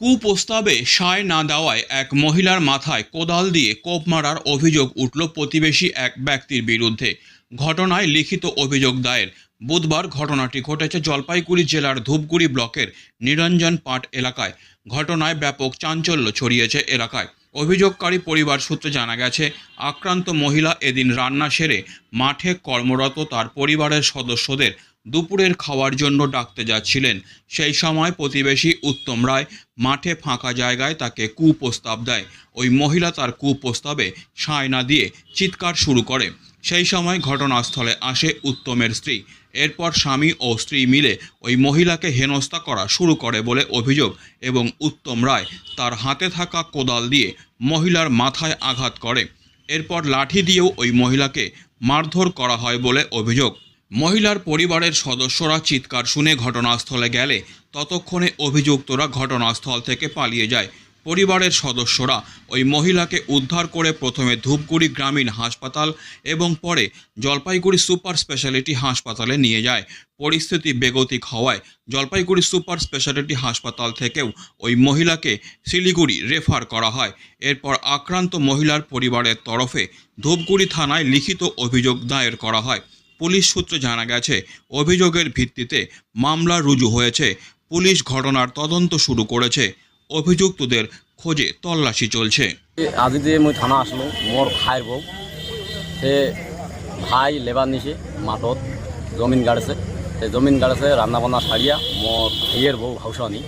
কুপ্রস্তাবে সায় না দেওয়ায় এক মহিলার মাথায় কোদাল দিয়ে কোপ মারার অভিযোগ উঠল প্রতিবেশী এক ব্যক্তির বিরুদ্ধে। ঘটনায় লিখিত অভিযোগ দায়ের। বুধবার ঘটনাটি ঘটেছে জলপাইগুড়ি জেলার ধূপগুড়ি ব্লকের নিরঞ্জন পাট এলাকায়। ঘটনায় ব্যাপক চাঞ্চল্য ছড়িয়েছে এলাকায়। অভিযোগকারী পরিবার সূত্রে জানা গেছে, আক্রান্ত মহিলা এদিন রান্না সেরে মাঠে কর্মরত তার পরিবারের সদস্যদের দুপুরের খাওয়ার জন্য ডাকতে যাচ্ছিলেন। সেই সময় প্রতিবেশী উত্তম রায় মাঠে ফাঁকা জায়গায় তাকে কুপ্রস্তাব দেয়। ওই মহিলা তার কুপ্রস্তাবে সায় না দিয়ে চিৎকার শুরু করে। সেই সময় ঘটনাস্থলে আসে উত্তমের স্ত্রী। এরপর স্বামী ও স্ত্রী মিলে ওই মহিলাকে হেনস্থা করা শুরু করে বলে অভিযোগ এবং উত্তম রায় তার হাতে থাকা কোদাল দিয়ে মহিলার মাথায় আঘাত করে। এরপর লাঠি দিয়েও ওই মহিলাকে মারধর করা হয় বলে অভিযোগ। মহিলার পরিবারের সদস্যরা চিৎকার শুনে ঘটনাস্থলে গেলে ততক্ষণে অভিযুক্তরা ঘটনাস্থল থেকে পালিয়ে যায়। পরিবারের সদস্যরা ওই মহিলাকে উদ্ধার করে প্রথমে ধূপগুড়ি গ্রামীণ হাসপাতাল এবং পরে জলপাইগুড়ি সুপার স্পেশালিটি হাসপাতালে নিয়ে যায়। পরিস্থিতি বেগতিক হওয়ায় জলপাইগুড়ি সুপার স্পেশালিটি হাসপাতাল থেকেও ওই মহিলাকে শিলিগুড়ি রেফার করা হয়। এরপর আক্রান্ত মহিলার পরিবারের তরফে ধূপগুড়ি থানায় লিখিত অভিযোগ দায়ের করা হয়। পুলিশ সূত্রে জানা গেছে, অভিযোগের ভিত্তিতে মামলা রুজু হয়েছে। পুলিশ ঘটনার তদন্ত শুরু করেছে। অভিযুক্তদের খোঁজে তল্লাশি চলছে। আজি যে মই থানা আসলো মোর ভাইয়ের বউ সে ভাই লেবার নিছে মাঠত জমিন গাড়ছে। সে জমিন গাড়ছে রান্না বান্না সারিয়া মোর ভাইয়ের বউ হাউসানি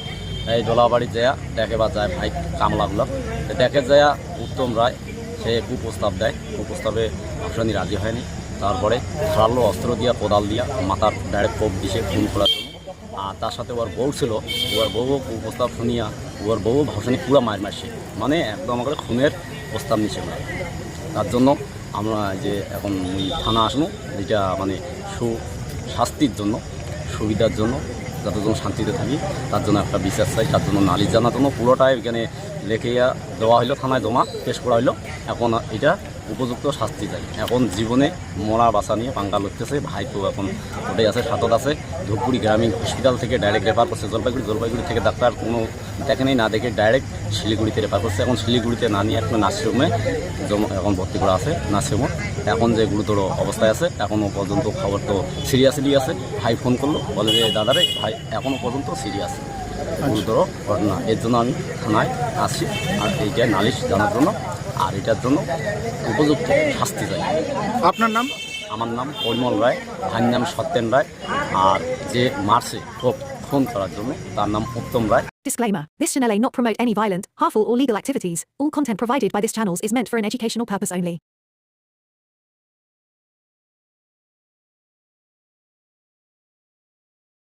এই জলাবাড়িত যায়া দেখে বা যায় ভাই কামলাগুলো দেখে যায়া, উত্তম রায় সে কুপ্রস্তাব দেয়। কুপ্রস্তাবে হাউসানি রাজি হয়নি। তারপরে ধারালো অস্ত্র দিয়া, কোদাল দিয়া, মাথার ডাইরেক্ট কোপ দিছে, খুন করার জন্য। আর তার সাথে ওর বউ ছিল, ওর বউও প্রস্তাব শুনিয়া, ওর বউ ভাষণে পুরো মার মারছে। মানে একদম করে খুনের প্রস্তাব নিছে তার জন্য আমরা যে এখন থানা আসব, যেটা মানে সু শাস্তির জন্য, সুবিধার জন্য, যতজন শান্তিতে থাকি, তার জন্য একটা বিচার চাই, তার জন্য নালিশ জানার জন্য। পুরোটাই এখানে লেখিয়া দেওয়া হইল, থানায় জমা, পেশ করা হইল। এখন এটা উপযুক্ত শাস্তি চাই। এখন জীবনে মরা বাসা নিয়ে পাঙ্গা লড়তেছে ভাই তো এখন ওটাই আছে সাতত আছে। ধূপগুড়ি গ্রামীণ হসপিটাল থেকে ডাইরেক্ট রেফার করছে জলপাইগুড়ি। জলপাইগুড়ি থেকে ডাক্তার কোনো দেখে নেই না দেখে ডাইরেক্ট শিলিগুড়িতে রেফার করছে। এখন শিলিগুড়িতে না নিয়ে এখন নার্সিংহোমে জম- এখন ভর্তি করা আছে নার্সিংহোম। এখন যে গুরুতর অবস্থায় আছে এখনও পর্যন্ত খবর তো সিরিয়াসলি আছে। ভাই ফোন করল বলে যে দাদারে ভাই এখনও পর্যন্ত সিরিয়াস। গুরুতর ঘটনা। এর জন্য আমি থানায় আসছি আর এইটা নালিশ জানার জন্য আর এটার জন্য উপযুক্ত শাস্তি চাই আপনার নাম আমার নাম পরিমল রায় ভাইয়ের নাম সত্যেন রায় আর যে মারছে খুব ফোন করার জন্য তার নাম উত্তম রায় Disclaimer This channel may not promote any violent, harmful, or legal activities. All content provided by this channel is meant for an educational purpose only.